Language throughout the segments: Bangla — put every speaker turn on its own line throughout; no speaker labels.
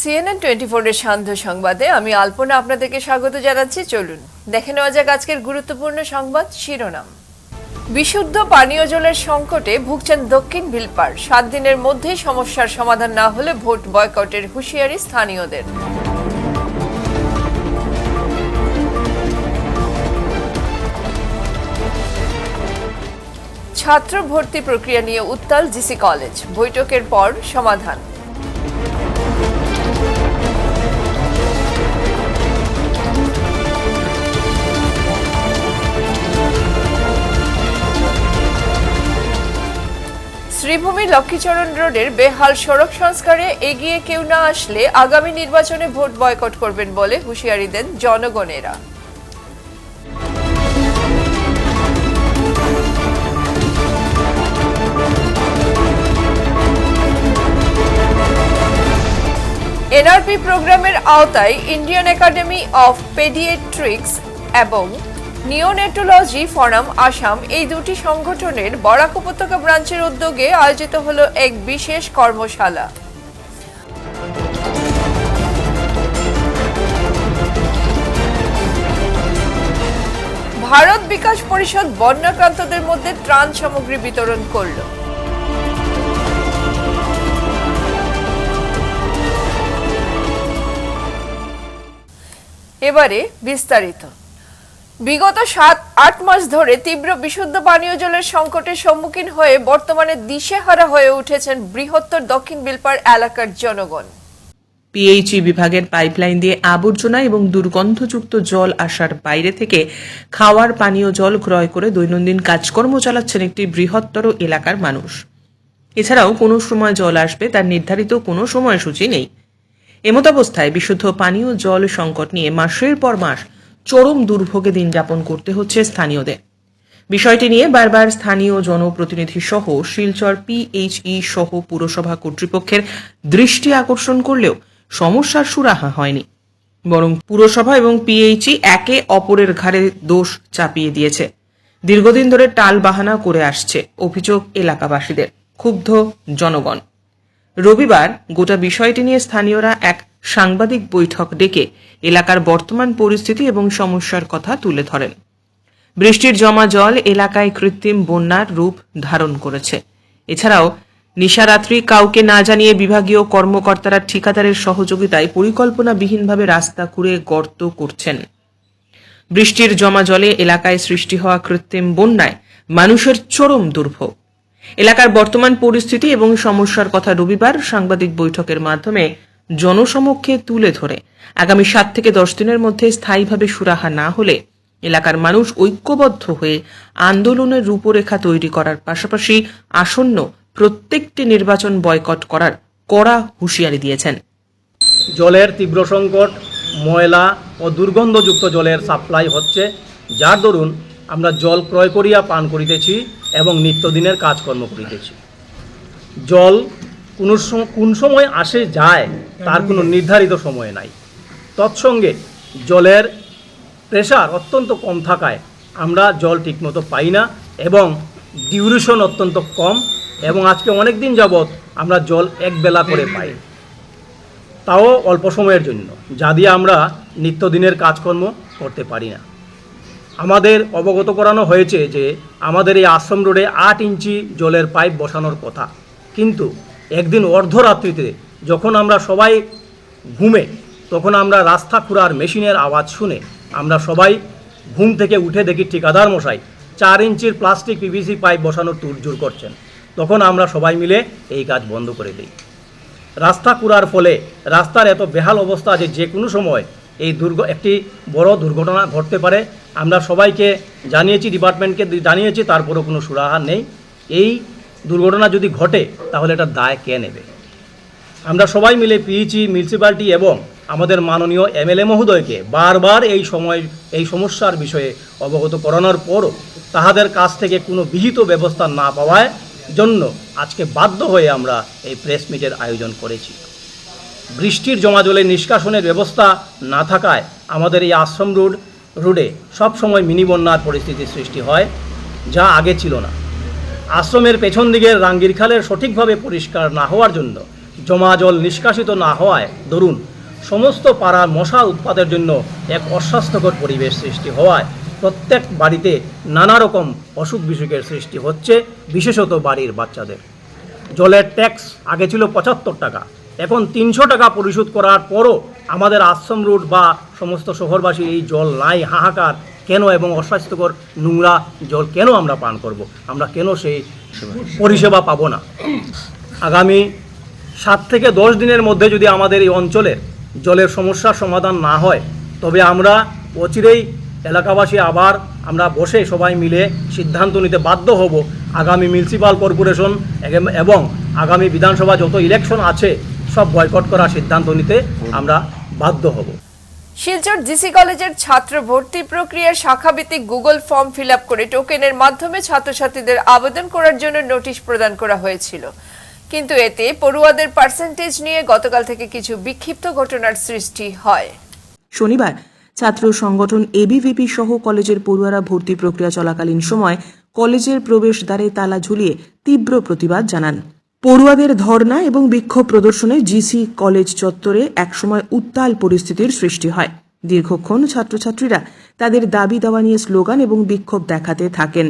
সিএনএন টোয়েন্টি ফোরের সান্ধ্য সংবাদে আমি আলপনা আপনাদেরকে স্বাগত জানাচ্ছি। চলুন, দেখে নেওয়া যাক আজকের গুরুত্বপূর্ণ সংবাদ শিরোনাম। বিশুদ্ধ পানীয় জলের সংকটে ভুগছেন দক্ষিণ ভিলপার সাত দিনের মধ্যেই সমস্যার সমাধান না হলে ভোট বয়কটের হুঁশিয়ারি স্থানীয়দের। ছাত্র ভর্তি প্রক্রিয়া নিয়ে উত্তাল জিসি কলেজ। বৈঠকের পর সমাধান। শ্রীভূমি লক্ষ্মীচরণ রোডের বেহাল সড়ক সংস্কারে এগিয়ে কেউ না আসলে আগামী নির্বাচনে ভোট বয়কট করবেন বলে হুঁশিয়ারি দেন জনগণেরা। এনআরপি প্রোগ্রামের আওতায় ইন্ডিয়ান একাডেমি অফ পেডিয়েট্রিক্স এবং নিওনেটোলজি ফরাম, আসাম, এই দুটি সংগঠনের বরাক উপত্যকা ব্রাঞ্চের উদ্যোগে আয়োজিত হলো এক বিশেষ কর্মশালা। ভারত বিকাশ পরিষদ বন্যাক্রান্তদের মধ্যে ত্রাণ সামগ্রী বিতরণ করল। এবারে বিস্তারিত। বিগত সাত, আট মাস ধরে তীব্র বিশুদ্ধ পানীয় জলের সংকটের সম্মুখীন হয়ে বর্তমানে দিশেহারা হয়ে উঠেছেন বৃহত্তর দক্ষিণ বিলপার এলাকার জনগণ।
পিএইচই বিভাগের পাইপলাইন দিয়ে আবর্জনা এবং দুর্গন্ধযুক্ত জল আসার বাইরে থেকে খাওয়ার পানীয় জল ক্রয় করে দৈনন্দিন কাজকর্ম চালাচ্ছেন একটি বৃহত্তর এলাকার মানুষ। এছাড়াও কোনো সময় জল আসবে তার নির্ধারিত কোনো সময়সূচি নেই। এমতাবস্থায় বিশুদ্ধ পানীয় জল সংকট নিয়ে মাসের পর মাস চরম দুর্ভোগে দিন যাপন করতে হচ্ছে স্থানীয়দের। বিষয়টি নিয়ে বারবার স্থানীয় জনপ্রতিনিধি সহ শিলচর পিএইচই সহ পুরসভা কর্তৃপক্ষের দৃষ্টি আকর্ষণ করলেও সমস্যার সুরাহা হয়নি। বরং পুরসভা এবং পিএইচই একে অপরের ঘাড়ে দোষ চাপিয়ে দিয়েছে। দীর্ঘদিন ধরে টাল বাহানা করে আসছে অভিযোগ এলাকাবাসীদের, ক্ষুব্ধ জনগণ। রবিবার গোটা বিষয়টি নিয়ে স্থানীয়রা এক সাংবাদিক বৈঠক ডেকে এলাকার বর্তমান পরিস্থিতি এবং সমস্যার কথা তুলে ধরেন। বৃষ্টির জমা জল এলাকায় কৃত্রিম বন্যার রূপ ধারণ করেছে। এছাড়াও নিশারাত্রি কাউকে না জানিয়ে বিভাগীয় কর্মকর্তারা ঠিকাদারের সহযোগিতায় পরিকল্পনাবিহীনভাবে রাস্তা খুঁড়ে গর্ত করছেন। বৃষ্টির জমা জলে এলাকায় সৃষ্টি হওয়া কৃত্রিম বন্যায় মানুষের চরম দুর্ভোগ। এলাকার বর্তমান পরিস্থিতি এবং সমস্যার কথা রবিবার সাংবাদিক বৈঠকের মাধ্যমে জনসমক্ষে তুলে ধরে। আগামী সাত থেকে দশ দিনের মধ্যে স্থায়ীভাবে সুরাহা না হলে এলাকার মানুষ ঐক্যবদ্ধ হয়ে আন্দোলনের রূপরেখা তৈরি করার পাশাপাশি আসন্ন প্রত্যেকটি নির্বাচন বয়কট করার কড়া হুঁশিয়ারি দিয়েছেন।
জলের তীব্র সংকট, ময়লা ও দুর্গন্ধযুক্ত জলের সাপ্লাই হচ্ছে। যার দরুন আমরা জল ক্রয় করিয়া পান করিতেছি। এবং নিত্যদিনের কাজকর্ম করিতেছি। জল কোন কোন সময় আসে যায়, তার কোনো নির্ধারিত সময় নাই। তৎসঙ্গে জলের প্রেশার অত্যন্ত কম থাকায় আমরা জল ঠিকমতো পাই না এবং ডিউরেশন অত্যন্ত কম এবং আজকে অনেক দিন যাবৎ আমরা জল এক বেলা করে পাই। তাও অল্প সময়ের জন্য, যা দিয়ে আমরা নিত্যদিনের কাজকর্ম করতে পারি না। আমাদের অবগত করানো হয়েছে যে আমাদের এই আশ্রম রোডে আট ইঞ্চি জলের পাইপ বসানোর কথা। কিন্তু একদিন অর্ধরাত্রিতে যখন আমরা সবাই ঘুমে, তখন আমরা রাস্তা খুঁড়ার মেশিনের আওয়াজ শুনে আমরা সবাই ঘুম থেকে উঠে দেখি ঠিকাদার মশাই চার ইঞ্চির প্লাস্টিক পিভিসি পাইপ বসানোর তুড়জুড় করছেন। তখন আমরা সবাই মিলে এই কাজ বন্ধ করে দিই। রাস্তা কুড়ার ফলে রাস্তার এত বেহাল অবস্থা যে যে কোনো সময় এই দুর্ঘ একটি বড় দুর্ঘটনা ঘটতে পারে। আমরা সবাইকে জানিয়েছি, ডিপার্টমেন্টকে জানিয়েছি, তারপরেও কোনো সুরাহা নেই। এই দুর্ঘটনা যদি ঘটে, তাহলে এটা দায় কে নেবে? আমরা সবাই মিলে পিইচি মিউনিসিপ্যালিটি এবং আমাদের মাননীয় এমএলএ মহোদয়কে বারবার এই সময়, এই সমস্যার বিষয়ে অবগত করানোর পরও তাহাদের কাছ থেকে কোনো বিহিত ব্যবস্থা না পাওয়ায় জন্য আজকে বাধ্য হয়ে আমরা এই প্রেস মিটের আয়োজন করেছি। বৃষ্টির জমা জলে নিষ্কাশনের ব্যবস্থা না থাকায় আমাদের এই আশ্রম রোড, রোডে সবসময় মিনি বন্যার পরিস্থিতির সৃষ্টি হয়, যা আগে ছিল না। আশ্রমের পেছন দিকের রাঙ্গির খালের সঠিকভাবে পরিষ্কার না হওয়ার জন্য, জমা জল নিষ্কাশিত না হওয়ায়, ধরুন, সমস্ত পাড়ার মশা উৎপাদের জন্য এক অস্বাস্থ্যকর পরিবেশ সৃষ্টি হওয়ায় প্রত্যেক বাড়িতে নানা রকম অসুখ বিসুখের সৃষ্টি হচ্ছে, বিশেষত বাড়ির বাচ্চাদের। জলের ট্যাক্স আগে ছিল পঁচাত্তর টাকা এখন তিনশো টাকা পরিশোধ করার পরও আমাদের আশ্রম রুট বা সমস্ত শহরবাসী এই জল নাই, হাহাকার কেন এবং অস্বাস্থ্যকর নোংরা জল কেন আমরা পান করব? আমরা কেন সেই পরিষেবা পাবো না? আগামী সাত থেকে দশ দিনের মধ্যে যদি আমাদের এই অঞ্চলের জলের সমস্যার সমাধান না হয়, তবে আমরা অচিরেই এলাকাবাসী আবার আমরা বসে সবাই মিলে সিদ্ধান্ত নিতে বাধ্য হব। আগামী মিউনিসিপাল কর্পোরেশন এবং আগামী বিধানসভা যত ইলেকশন আছে সব বয়কট করার সিদ্ধান্ত নিতে আমরা বাধ্য হব।
শিলচর জিসি কলেজের ছাত্র ভর্তি প্রক্রিয়ার শাখাভিত্তিক গুগল ফর্ম ফিল করে টোকেনের মাধ্যমে ছাত্রছাত্রীদের আবেদন করার জন্য নোটিশ প্রদান করা হয়েছিল। কিন্তু এতে পড়ুয়াদের পার্সেন্টেজ নিয়ে গতকাল থেকে কিছু বিক্ষিপ্ত ঘটনার সৃষ্টি হয়।
শনিবার ছাত্র সংগঠন এবিভিপি সহ কলেজের পড়ুয়ারা ভর্তি প্রক্রিয়া চলাকালীন সময় কলেজের প্রবেশদ্বারে তালা ঝুলিয়ে তীব্র প্রতিবাদ জানান। পড়ুয়াদের ধর্না এবং বিক্ষোভ প্রদর্শনে জিসি কলেজ চত্বরে একসময় উত্তাল পরিস্থিতির সৃষ্টি হয়। দীর্ঘক্ষণ ছাত্রছাত্রীরা তাদের দাবি দাওয়া নিয়ে স্লোগান এবং বিক্ষোভ দেখাতে থাকেন।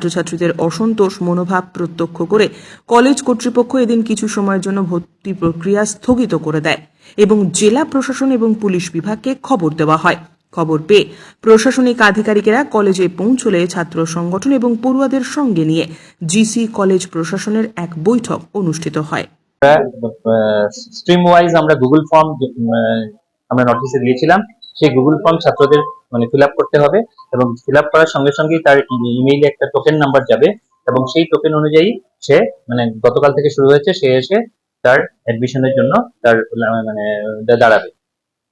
ছাত্রছাত্রীদের অসন্তোষ মনোভাব প্রত্যক্ষ করে কলেজ কর্তৃপক্ষ এদিন কিছু সময়ের জন্য ভর্তি প্রক্রিয়া স্থগিত করে দেয় এবং জেলা প্রশাসন এবং পুলিশ বিভাগকে খবর দেওয়া হয়। খবর পেয়ে প্রশাসনিক আধিকারিকেরা কলেজে পৌঁছলে ছাত্র সংগঠন এবং পড়ুয়াদের সঙ্গে নিয়ে জিসি কলেজ প্রশাসনের এক বৈঠক অনুষ্ঠিত হয়।
স্ট্রিম ওয়াইজ আমরা গুগল ফর্ম আমরা নোটিশে দিয়েছিলাম। সেই গুগল ফর্ম ছাত্রদের মানে ফিল করতে হবে এবং ফিল করার সঙ্গে সঙ্গেই তার ইমেইলে একটা টোকেন নাম্বার যাবে এবং সেই টোকেন অনুযায়ী সে মানে গতকাল থেকে শুরু হয়েছে সে এসে তার অ্যাডমিশনের জন্য তার মানে দাঁড়াবে।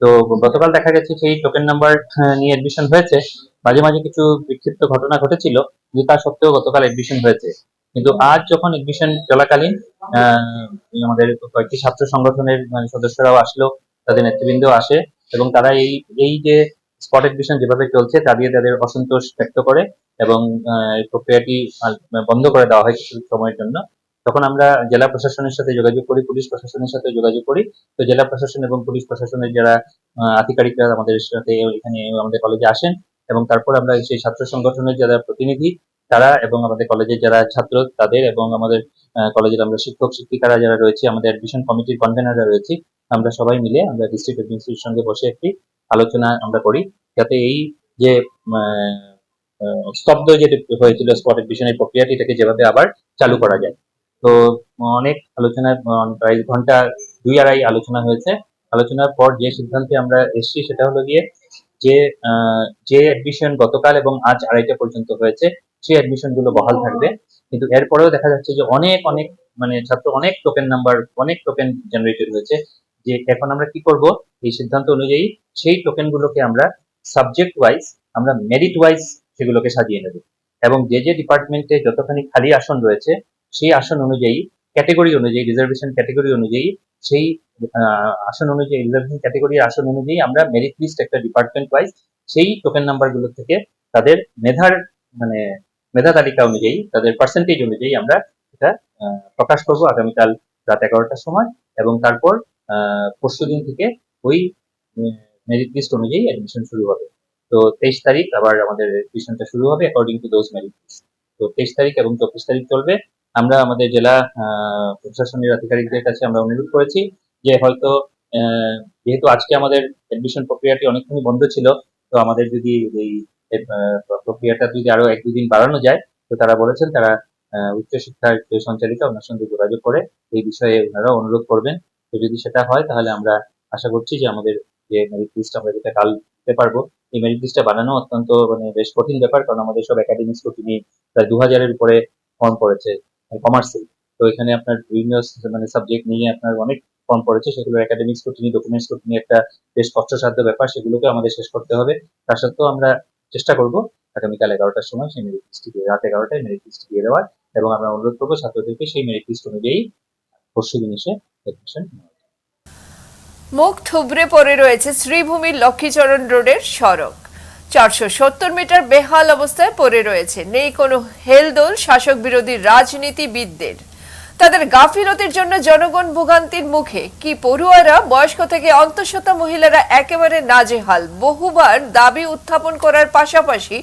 তো গতকাল দেখা গেছে সেই টোকেন নাম্বার নিয়ে অ্যাডমিশন হয়েছে। মাঝে মাঝে কিছু বিক্ষিপ্ত ঘটনা ঘটেছিল যে তা সত্ত্বেও গতকাল অ্যাডমিশন হয়েছে। কিন্তু আজ যখন এডমিশন চলাকালীন আমাদের কয়েকটি ছাত্র সংগঠনের মানে সদস্যরাও আসলো, তাদের নেতৃবৃন্দ আসে এবং তারা এই এই যে স্পট এডমিশন যেভাবে চলছে, তা দিয়ে তাদের অসন্তোষ ব্যক্ত করে এবং প্রক্রিয়াটি বন্ধ করে দেওয়া হয় কিছু সময়ের জন্য। তখন আমরা জেলা প্রশাসনের সাথে যোগাযোগ করি, পুলিশ প্রশাসনের সাথে যোগাযোগ করি। তো জেলা প্রশাসন এবং পুলিশ প্রশাসনের যারা আধিকারিকরা আমাদের সাথে এখানে আমাদের কলেজে আসেন এবং তারপর আমরা সেই ছাত্র সংগঠনের যারা প্রতিনিধি, তারা এবং আমাদের কলেজের যারা ছাত্র, তাদের এবং আমাদের কলেজের আমরা শিক্ষক, শিক্ষিকারা যারা রয়েছে, আমাদের অ্যাডমিশন কমিটির কনভেনাররা রয়েছে আমরা সবাই মিলে আমরা ডিস্ট্রিক্ট এডমিনিস্ট্রেশনের সঙ্গে বসে একটি আলোচনা আমরা করি। যাতে এই যে স্তব্ধ যেটা হয়েছিল স্পট এডমিশনের প্রক্রিয়াটি এটাকে যেভাবে আবার চালু করা যায়। তো, অনেক আলোচনা প্রায় ঘণ্টা দুই আড়াই আলোচনা হয়েছে। আলোচনার পর যে সিদ্ধান্তে আমরা এসেছি সেটা হলো গিয়ে যে যে অ্যাডমিশন গতকাল এবং আজ আড়াইটা পর্যন্ত হয়েছে, সেই অ্যাডমিশনগুলো বহাল থাকবে। কিন্তু এরপরেও দেখা যাচ্ছে যে অনেক অনেক মানে ছাত্র অনেক টোকেন নাম্বার অনেক টোকেন জেনারেটেড হয়েছে। যে এখন আমরা কি করব? এই সিদ্ধান্ত অনুযায়ী সেই টোকেন গুলোকে আমরা সাবজেক্ট ওয়াইজ আমরা মেরিট ওয়াইজ সেগুলোকে সাজিয়ে নেব। এবং যে যে ডিপার্টমেন্টে যতখানি খালি আসন রয়েছে, সেই আসন অনুযায়ী ক্যাটেগরি অনুযায়ী রিজার্ভেশন ক্যাটেগরি অনুযায়ী, সেই আসন অনুযায়ী রিজার্ভেশন ক্যাটেগরির আসন অনুযায়ী আমরা মেরিট লিস্ট একটা ডিপার্টমেন্ট ওয়াইজ সেই টোকেন নাম্বারগুলো থেকে তাদের মেধার মানে মেধা তালিকা অনুযায়ী, তাদের পার্সেন্টেজ অনুযায়ী আমরা এটা প্রকাশ করব আগামীকাল রাত এগারোটার সময় এবং তারপর পরশু দিন থেকে ওই মেরিট লিস্ট অনুযায়ী অ্যাডমিশন শুরু হবে। তো তেইশ তারিখ আবার আমাদের অ্যাডমিশনটা শুরু হবে according to those merit list তো তেইশ তারিখ এবং চব্বিশ তারিখ চলবে। আমরা আমাদের জেলা প্রশাসনের আধিকারিকদের কাছে আমরা অনুরোধ করেছি যে হয়তো যেহেতু আজকে আমাদের অ্যাডমিশন প্রক্রিয়াটি অনেকখানি বন্ধ ছিল, তো আমাদের যদি এই প্রক্রিয়াটা যদি আরও এক, দুদিন বাড়ানো যায়, তো তারা বলেছেন তারা উচ্চশিক্ষার সঞ্চালিকা, ওনার সঙ্গে যোগাযোগ করে এই বিষয়ে ওনারা অনুরোধ করবেন। তো যদি সেটা হয়, তাহলে আমরা আশা করছি যে আমাদের যে মেরিট লিস্ট আমরা যেটা কাল দিতে পারব, এই মেরিট লিস্টটা বানানো অত্যন্ত মানে বেশ কঠিন ব্যাপার, কারণ আমাদের সব একাডেমিক স্কুটিনি প্রায় দু হাজারের উপরে ফর্ম পড়েছে কমার্সে তো এখানে আপনার বিভিন্ন মানে সাবজেক্ট নিয়ে আপনার অনেক ফর্ম পড়েছে, সেগুলো একাডেমিক স্ক্রুটিনি ডকুমেন্ট স্ক্রুটিনি একটা বেশ কষ্টসাধ্য ব্যাপার, সেগুলোকে আমাদের শেষ করতে হবে। তার সত্ত্বেও আমরা চেষ্টা করব আগামীকাল এগারোটার সময় সেই মেরিট লিস্টটি রাত এগারোটায় মেরিট লিস্ট দিয়ে দেওয়ার, এবং আমরা অনুরোধ করব ছাত্রদেরকে সেই মেরিট লিস্ট অনুযায়ী এসে
মুখ থুবড়ে পড়ে রয়েছে শ্রীভূমির লক্ষ্মীচরণ রোডের সড়ক। চারশো সত্তর মিটার বেহাল অবস্থায় পড়ে রয়েছে। নেই কোনো হেলদোল শাসক বিরোধী রাজনীতিবিদদের। তাদের গাফিলতির জন্য জনগণ ভোগান্তির মুখে। কি পড়ুয়ারা, বয়স্ক থেকে অন্তঃসত্ত্বা মহিলারা একেবারে নাজেহাল। বহুবার দাবি উত্থাপন করার পাশাপাশি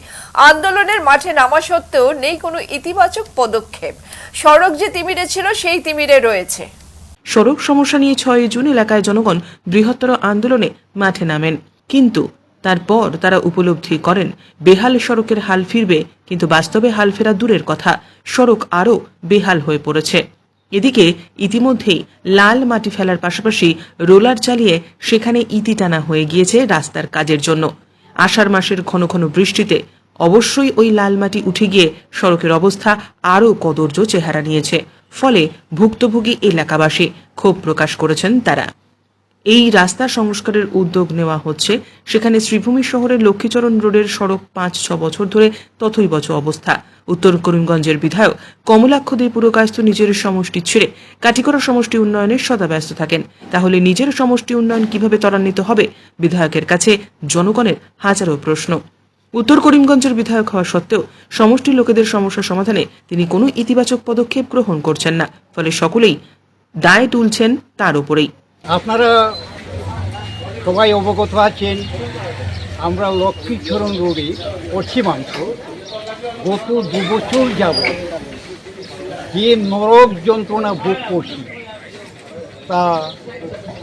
আন্দোলনের মাঠে নামা সত্ত্বেও নেই কোনো ইতিবাচক পদক্ষেপ। সড়ক যে তিমিরে ছিল, সেই তিমিরে রয়েছে।
সড়ক সমস্যা নিয়ে ছয় জুন এলাকায় জনগণ বৃহত্তর আন্দোলনে মাঠে নামেন। কিন্তু তারপর তারা উপলব্ধি করেন, বেহাল সড়কের হাল ফিরবে, কিন্তু বাস্তবে হাল ফেরা দূরের কথা। সড়ক আরও বেহাল হয়ে পড়েছে। এদিকে ইতিমধ্যেই লাল মাটি ফেলার পাশাপাশি রোলার চালিয়ে সেখানে ইতি টানা হয়ে গিয়েছে রাস্তার কাজের জন্য। আষাঢ় মাসের ঘন ঘন বৃষ্টিতে অবশ্যই ওই লাল মাটি উঠে গিয়ে সড়কের অবস্থা আরও কদর্য চেহারা নিয়েছে। ফলে ভুক্তভোগী এলাকাবাসী ক্ষোভ প্রকাশ করেছেন তারা। এই রাস্তা সংস্কারের উদ্যোগ নেওয়া হচ্ছে। সেখানে শ্রীভূমি শহরের লক্ষ্মীচরণ রোডের সড়ক পাঁচ, ছ বছর ধরে তথৈবচ অবস্থা। উত্তর করিমগঞ্জের বিধায়ক কমলাক্ষ দে পুরকায়স্থ নিজের সমষ্টি ছেড়ে কাটিকরা সমষ্টি উন্নয়নের সদা ব্যস্ত থাকেন। তাহলে নিজের সমষ্টি উন্নয়ন কীভাবে ত্বরান্বিত হবে? বিধায়কের কাছে জনগণের হাজারো প্রশ্ন। উত্তর করিমগঞ্জের বিধায়ক হওয়া সত্ত্বেও সমষ্টি লোকেদের সমস্যা সমাধানে তিনি কোনো ইতিবাচক পদক্ষেপ গ্রহণ করছেন না। ফলে সকলেই দায় তুলছেন তার উপরেই।
আপনারা সবাই অবগত আছেন, আমরা লক্ষ্মীচরণ রোডে পশ্চিমাংশ গত দু বছর যাব যে নরক যন্ত্রণা ভোগ করছি, তা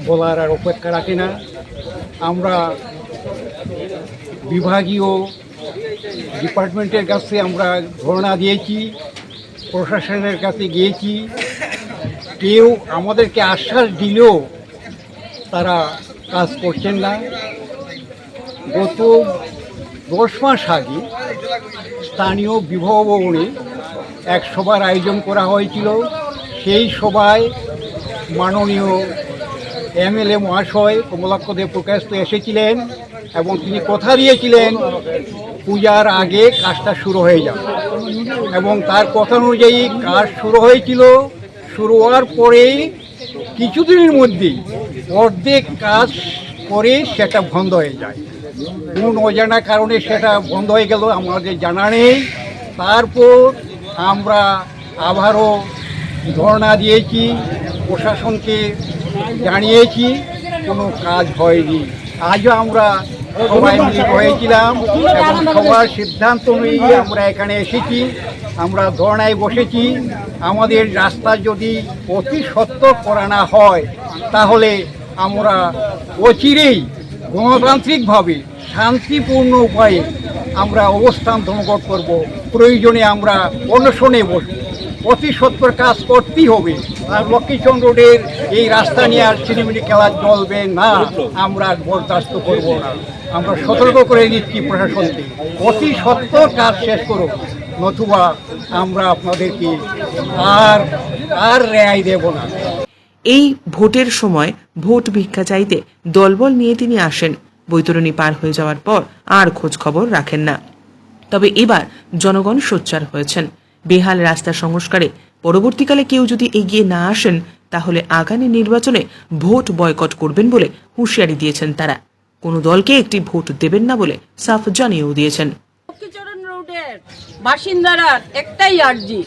বলার আর অপেক্ষা রাখে না। আমরা বিভাগীয় ডিপার্টমেন্টের কাছে আমরা ধর্ণা দিয়েছি, প্রশাসনের কাছে গিয়েছি। কেউ আমাদেরকে আশ্বাস দিলেও তারা কাজ করছেন না। গত দশ মাস আগে স্থানীয় বিবাহ ভবনে এক সভার আয়োজন করা হয়েছিল। সেই সভায় মাননীয় এমএলএ মহাশয় কমলাক্ষ দেব প্রকাশ এসেছিলেন এবং তিনি কথা দিয়েছিলেন পূজার আগে কাজটা শুরু হয়ে যাবে এবং তার কথা অনুযায়ী কাজ শুরু হয়েছিল। শুরু হওয়ার পরেই কিছুদিনের মধ্যেই অর্ধেক কাজ করে সেটা বন্ধ হয়ে যায়। কোন অজানা কারণে সেটা বন্ধ হয়ে গেল আমাদের জানা নেই। তারপর আমরা আবারও ধর্ণা দিয়েছি, প্রশাসনকে জানিয়েছি, কোনো কাজ হয়নি। আজও আমরা সবাই মিলিত হয়েছিলাম এবং সবার সিদ্ধান্ত অনুযায়ী আমরা এখানে এসেছি। আমরা ধর্নায় বসেছি। আমাদের রাস্তা যদি অতি সত্য করা না হয়, তাহলে আমরা অচিরেই গণতান্ত্রিকভাবে শান্তিপূর্ণ উপায়ে আমরা অবস্থান ধর্মঘট করব। প্রয়োজনে আমরা অনশনে বসব। অতি সত্তর কাজ করতেই হবে। আর লক্ষ্মীচন্দ্র রোডের এই রাস্তা নিয়ে আর ছিনিমিনি খেলা চলবে না। আমরা বরদাস্ত করব না। আমরা সতর্ক করে দিচ্ছি প্রশাসনকে। অতি সত্তর কাজ শেষ করো নতুবা আমরা আপনাদেরকে আর আর রেয়াই দেব না।
এই ভোটের সময় ভোট ভিক্ষা চাইতে দলবল নিয়ে তিনি আসেন। বৈতরণী পার হয়ে যাওয়ার পর আর খোঁজ খবর রাখেন না। তবে এবার জনগণ সোচ্চার হয়েছেন। বেহাল রাস্তা সংস্কারে পরবর্তীকালে কেউ যদি এগিয়ে না আসেন, তাহলে আগামী নির্বাচনে ভোট বয়কট করবেন বলে হুঁশিয়ারি দিয়েছেন তারা। কোনো দলকে একটি ভোট দেবেন না বলে সাফ জানিয়েও দিয়েছেন
লক্ষ্মীচরণ রোডের বাসিন্দারা একটাই আর্জি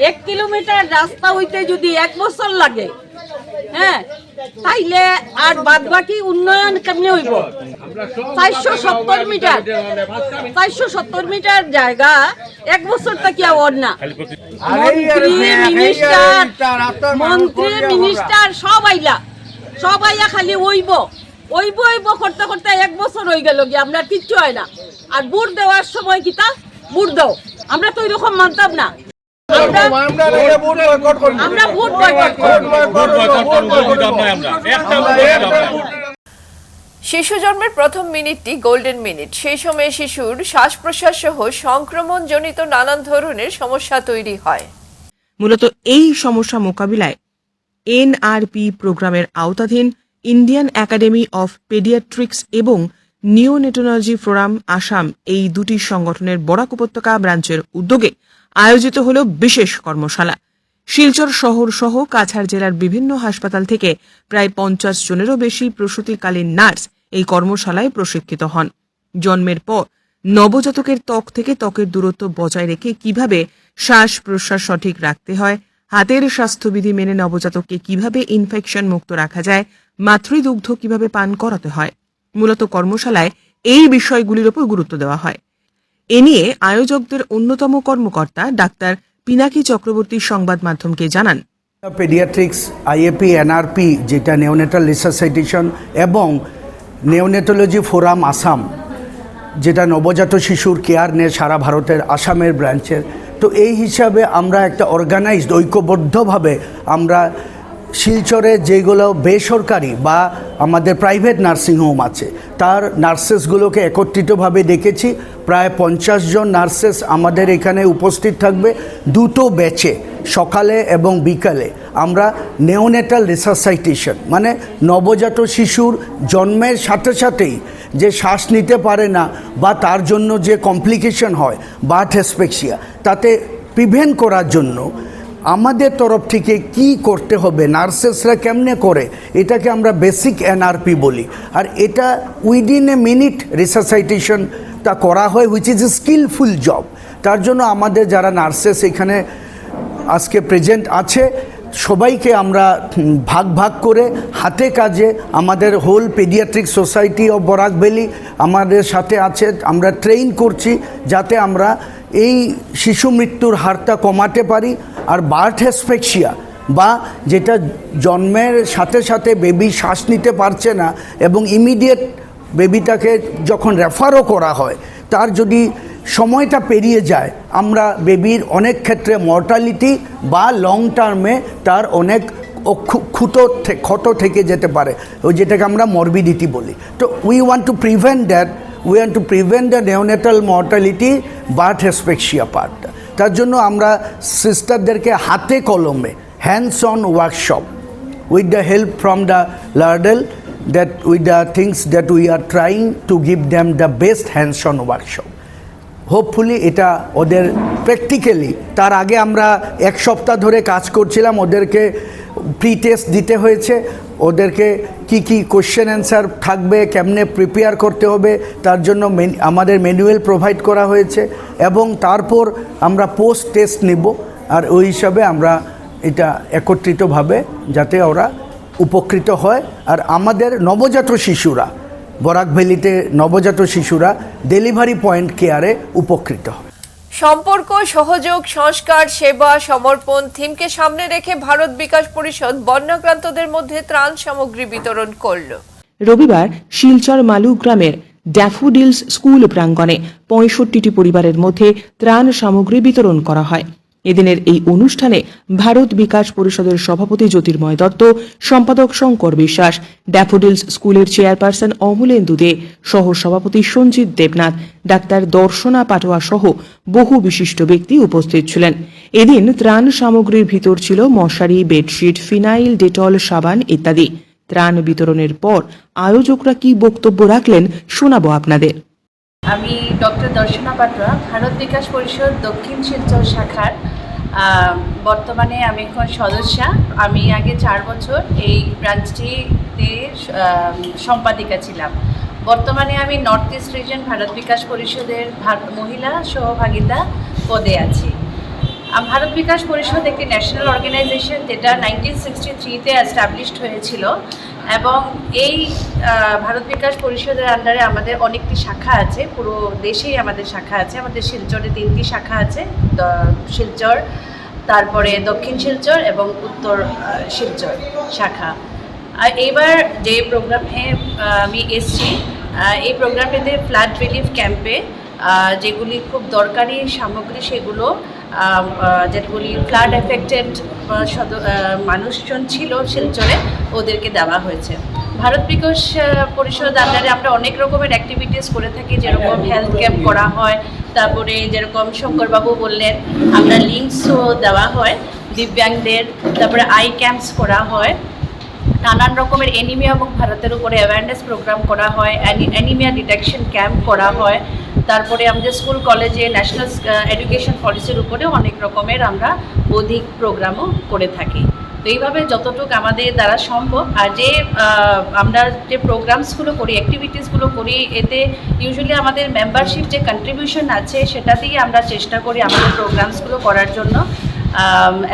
এক কিলোমিটার রাস্তা হইতে যদি এক বছর লাগে হ্যাঁ তাইলে আর বাদ বাকি উন্নয়ন কেমনে হইব চারশো সত্তর মিটার চারশো সত্তর মিটার জায়গা এক বছর থাকি আর না মন্ত্রী মিনিস্টার মন্ত্রী মিনিস্টার সব আইলা সব আইয়া খালি ওইব ওইব ওইব করতে করতে এক বছর হয়ে গেল গিয়ে আমরা কিচ্ছু হয় না। আর বুট দেওয়ার সময় কিতা বুট দাও। আমরা তো এরকম মানতাম না। আমরা আমরা ভোট
শিশু জন্মের প্রথম মিনিটটি গোল্ডেন মিনিট। সেই সময়ে শিশুর শ্বাস প্রশ্বাস সহ সংক্রমণজনিত নানান ধরনের সমস্যা তৈরি হয়।
মূলত এই সমস্যা মোকাবিলায় এনআরপি প্রোগ্রামের আওতাধীন ইন্ডিয়ান একাডেমি অফ পেডিয়াট্রিক্স এবং নিওনেটোলজি ফোরাম আসাম এই দুটি সংগঠনের বরাক উপত্যকা ব্রাঞ্চের উদ্যোগে আয়োজিত হল বিশেষ কর্মশালা। শিলচর শহর সহ কাছাড় জেলার বিভিন্ন হাসপাতাল থেকে প্রায় পঞ্চাশ জনেরও বেশি প্রসূতিকালীন নার্স এই কর্মশালায় প্রশিক্ষিত হন। জন্মের পর নবজাতকের ত্বক থেকে ত্বকের দূরত্ব বজায় রেখে কীভাবে শ্বাস প্রশ্বাস সঠিক রাখতে হয়, হাতের স্বাস্থ্যবিধি মেনে নবজাতককে কীভাবে ইনফেকশন মুক্ত রাখা যায় মাতৃদুগ্ধ কীভাবে পান করাতে হয়? মূলত কর্মশালায় এই বিষয়গুলির ওপর গুরুত্ব দেওয়া হয়। এ নিয়ে আয়োজকদের অন্যতম কর্মকর্তা ডাক্তার পিনাকি চক্রবর্তী সংবাদ মাধ্যমকে জানান।
পেডিয়াট্রিক্স আইএপি এনআরপি যেটা নেওনেটাল রিসাসাইটেশন এবং নেওনেটোলজি ফোরাম আসাম যেটা নবজাত শিশুর কেয়ার নিয়ে সারা ভারতের, আসামের ব্রাঞ্চের তো এই হিসাবে আমরা একটা অর্গানাইজড ঐক্যবদ্ধভাবে আমরা শিলচরে যেগুলো বেসরকারি বা আমাদের প্রাইভেট নার্সিংহোম আছে, তার নার্সেসগুলোকে একত্রিতভাবে দেখেছি। প্রায় পঞ্চাশ জন নার্সেস আমাদের এখানে উপস্থিত থাকবে দুটো ব্যাচে সকালে এবং বিকালে। আমরা নেওনেটাল রিসাসাইটেশন মানে নবজাত শিশুর জন্মের সাথে সাথেই যে শ্বাস নিতে পারে না বা তার জন্য যে কমপ্লিকেশন হয় বা হেসপেক্সিয়া তাতে প্রিভেন্ট করার জন্য আমাদের তরফ থেকে কি করতে হবে? নার্সেসরা কেমনে করে? এটাকে আমরা বেসিক এনআরপি বলি। আর এটা উইদিন এ মিনিট রিসাসাইটেশন তা করা হয় which is a skillful job তার জন্য আমাদের যারা নার্সেস এখানে আজকে প্রেজেন্ট আছে, সবাইকে আমরা ভাগ ভাগ করে হাতে কাজে আমাদের whole paediatric society of Barak Valley আমাদের সাথে আছে, আমরা ট্রেন করছি যাতে আমরা এই শিশু মৃত্যুর হারটা কমাতে পারি। আর বার্থ হেসপেক্সিয়া বা যেটা জন্মের সাথে সাথে বেবি শ্বাস নিতে পারছে না এবং ইমিডিয়েট বেবিটাকে যখন রেফারও করা হয়, তার যদি সময়টা পেরিয়ে যায়, আমরা বেবির অনেক ক্ষেত্রে মর্টালিটি বা লং টার্মে তার অনেক ক্ষুত ক্ষত থেকে যেতে পারে, ওই যেটাকে আমরা মরবিডিটি বলি। তো we want to prevent that we want to prevent the neonatal mortality birth asphyxia পার্টটা তার জন্য আমরা সিস্টারদেরকে হাতে কলমে hands on workshop with the help from the Laerdal that with the things that we are trying to give them the best hands on workshop hopefully এটা ওদের প্র্যাকটিক্যালি তার আগে আমরা এক সপ্তাহ ধরে কাজ করছিলাম, ওদেরকে প্রি টেস্ট দিতে হয়েছে। ওদেরকে কি কি কোশ্চেন অ্যান্সার থাকবে, কেমনে প্রিপেয়ার করতে হবে, তার জন্য আমাদের ম্যানুয়াল প্রোভাইড করা হয়েছে এবং তারপর আমরা পোস্ট টেস্ট নিব আর ওই হিসাবে আমরা এটা একত্রিতভাবে যাতে ওরা উপকৃত হয়। আর আমাদের নবজাত শিশুরা, বরাক ভ্যালিতে নবজাত শিশুরা ডেলিভারি পয়েন্ট কেয়ারে উপকৃত হয়।
সম্পর্ক, সহযোগ, সংস্কার, সেবা, সমর্পণ থিমকে সামনে রেখে ভারত বিকাশ পরিষদ বন্যাক্রান্তদের মধ্যে ত্রাণ সামগ্রী বিতরণ করল।
রবিবার শিলচর মালু গ্রামের ড্যাফুডিলস স্কুল প্রাঙ্গণে পঁয়ষট্টিটি পরিবারের মধ্যে ত্রাণ সামগ্রী বিতরণ করা হয়। এদিনের এই অনুষ্ঠানে ভারত বিকাশ পরিষদের সভাপতি জ্যোতির্ময় দত্ত, সম্পাদক শঙ্কর বিশ্বাস, ড্যাফোডিলস স্কুলের চেয়ারপারসন অমলেন্দু দে সহ সভাপতি সঞ্জিত দেবনাথ, ডাক্তার দর্শনা পাটোয়া সহ বহু বিশিষ্ট ব্যক্তি উপস্থিত ছিলেন। এদিন ত্রাণ সামগ্রীর ভিতর ছিল মশারি, বেডশিট, ফিনাইল, ডেটল, সাবান ইত্যাদি। ত্রাণ বিতরণের পর আয়োজকরা কি বক্তব্য রাখলেন শোনাবো আপনাদের।
আমি ডক্টর দর্শনা পাটরা ভারত বিকাশ পরিষদ দক্ষিণ শিলচর শাখার। বর্তমানে আমি এখন সদস্যা। আমি আগে চার বছর এই ব্রাঞ্চটিতে সম্পাদিকা ছিলাম। বর্তমানে আমি north east region Bharat Vikas পরিষদের মহিলা সহভাগিতা পদে আছি। ভারত বিকাশ পরিষদ একটি ন্যাশনাল অর্গানাইজেশন যেটা নাইনটিন সিক্সটি থ্রিতে অ্যাস্টাবলিশড হয়েছিল। এবং এই ভারত বিকাশ পরিষদের আন্ডারে আমাদের অনেকটি শাখা আছে, পুরো দেশেই আমাদের শাখা আছে, আমাদের শিলচরে তিনটি শাখা আছে শিলচর, তারপরে দক্ষিণ শিলচর এবং উত্তর শিলচর শাখা। আর এইবার যে প্রোগ্রামে আমি এসছি এই প্রোগ্রামটিতে ফ্লাড রিলিফ ক্যাম্পে যেগুলি খুব দরকারি সামগ্রী সেগুলো যেগুলি ফ্লাড এফেক্টেড মানুষজন ছিল শিলচরে, ওদেরকে দেওয়া হয়েছে। ভারত বিকাশ পরিষদ আন্ডারে আমরা অনেক রকমের অ্যাক্টিভিটিস করে থাকি, যেরকম হেলথ ক্যাম্প করা হয়, তারপরে যেরকম শঙ্করবাবু বললেন, আমরা লিঙ্কসও দেওয়া হয় দিব্যাংদের, তারপরে আই ক্যাম্পস করা হয়। নানান রকমের এনিমিয়া এবং ভারতের উপরে অ্যাওয়ারনেস প্রোগ্রাম করা হয় অ্যানিমিয়া ডিটেকশন ক্যাম্প করা হয়। তারপরে আমাদের স্কুল, কলেজে ন্যাশনাল এডুকেশন পলিসির উপরেও অনেক রকমের আমরা অধিক প্রোগ্রামও করে থাকি। তো এইভাবে যতটুকু আমাদের দ্বারা সম্ভব, আর যে আমরা যে প্রোগ্রামসগুলো করি অ্যাক্টিভিটিসগুলো করি, এতে ইউজুয়ালি আমাদের মেম্বারশিপ যে কন্ট্রিবিউশন আছে, সেটা দিয়ে আমরা চেষ্টা করি আমাদের প্রোগ্রামসগুলো করার জন্য।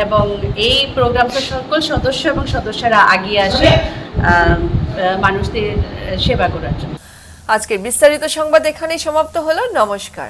এবং এই প্রোগ্রামটা সকল সদস্য এবং সদস্যরা আগিয়ে আসে মানুষদের সেবা করার জন্য।
আজকের বিস্তারিত সংবাদ এখানেই সমাপ্ত হলো। নমস্কার।